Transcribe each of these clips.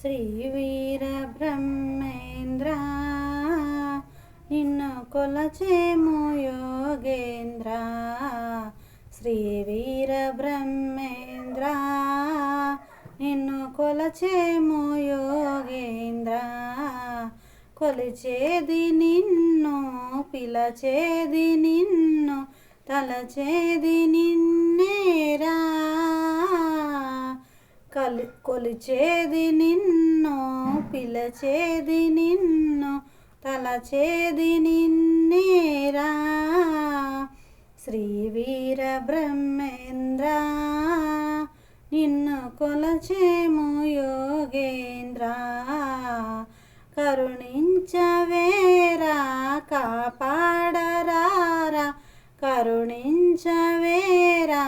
శ్రీ బ్రహ్మేంద్ర నిన్ను కొలచేము యోగేంద్ర. శ్రీ బ్రహ్మేంద్ర నిన్ను కొలచేము యోగేంద్ర. కొలిచేది నిన్ను పిలచేది నిన్ను తలచేది నిన్నేరా కలి కొలిచేది నిన్ను పిలచేది నిన్ను తలచేది నిన్నేరా. శ్రీ వీర బ్రహ్మేంద్ర నిన్ను కొలచేము యోగేంద్ర. కరుణించవేరా కాపాడరారా. కరుణించవేరా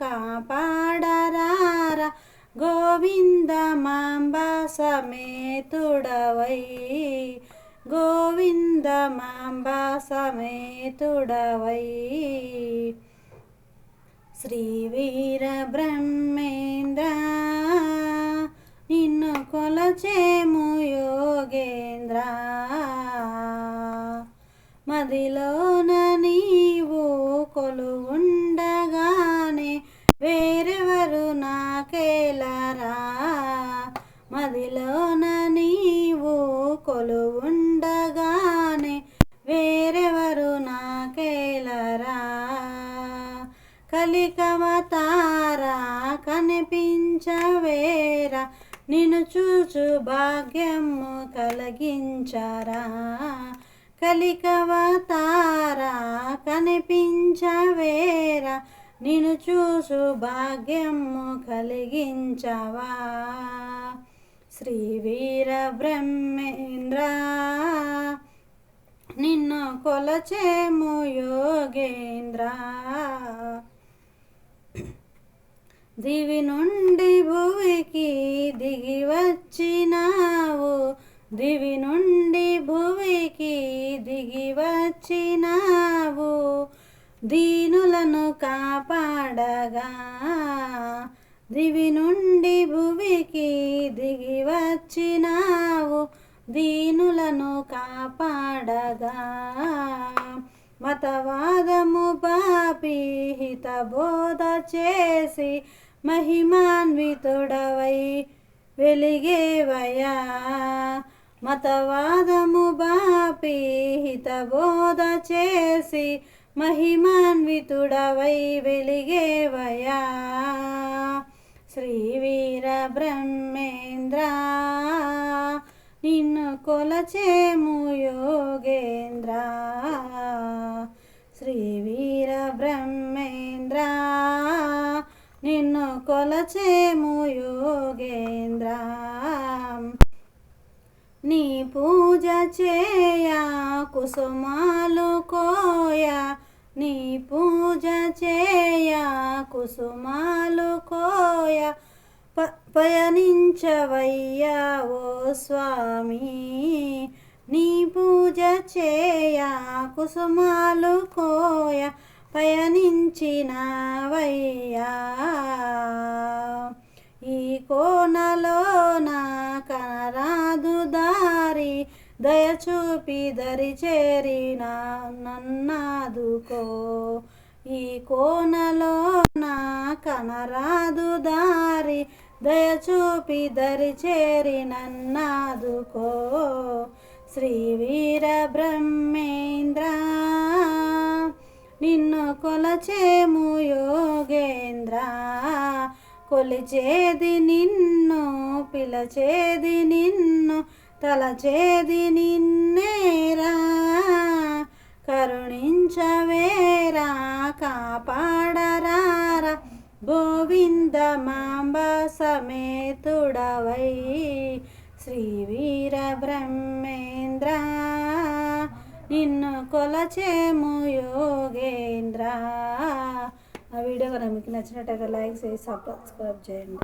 కాపాడ గోవింద మాంబ సమేతుడవై. గోవింద మాంబ సమేతుడవై. శ్రీ బ్రహ్మేంద్ర నిన్ను కొలచేము యోగేంద్ర. మదిలో నాకేలరా మదిలోన నీవు కొలువుండగానే వేరెవరు నాకేలరా? కలికవతారా కనిపించవేరా? నిన్ను చూచు భాగ్యము కలిగించరా? కలికవతారా కనిపించవేరా? నిన్ను చూసు భాగ్యము కలిగించవా. శ్రీ వీర బ్రహ్మేంద్ర నిన్ను కొలచేము యోగేంద్ర. దివి నుండి భువికి దిగి వచ్చినావు. దివి నుండి భువికి దిగి వచ్చినావు. దీనులను కాపాడగా దివి నుండి భువికి దిగి వచ్చినావు దీనులను కాపాడగా మతవాదము పాపి హితబోధ చేసి మహిమాన్వితుడవై వెలిగేవయా. మతవాదము బాపి హితబోధ చేసి మహిమాన్వితుడవై వెలిగేవయా? శ్రీవీర బ్రహ్మేంద్ర నిన్ను కొలచేము యోగేంద్ర. శ్రీవీర బ్రహ్మేంద్ర నిన్ను కొలచేము యోగేంద్ర. నీ పూజ చేయా కుసుమాలు కోయా నీ పూజ చేయ కుసుమాలు కోయ ప పయనించవయ్యా ఓ స్వామి. నీ పూజ చేయ కుసుమాలు కోయ పయనించినవయ్యా. ఈ కోనలో నా కనరాదు దారి దయచూపి దరి చేరినా నన్నాదుకో కోనలోన కోనలో నా కనరాదు దారి దయచూపి దరి చేరి నన్నాదుకో. శ్రీ వీర బ్రహ్మేంద్ర నిన్ను కొలచేము యోగేంద్ర. కొలిచేది నిన్ను పిలచేది నిన్ను తలచేది నిన్నేరా. కరుణించవేరా. కాపాడరారా గోవింద మాంబ సమేతుడవై శ్రీ వీర బ్రహ్మేంద్ర. నిన్ను కొలచేము యోగేంద్ర. ఆ వీడియో కనుక మీకు నచ్చినట్టయితే లైక్ చేసి సబ్స్క్రైబ్ చేయండి.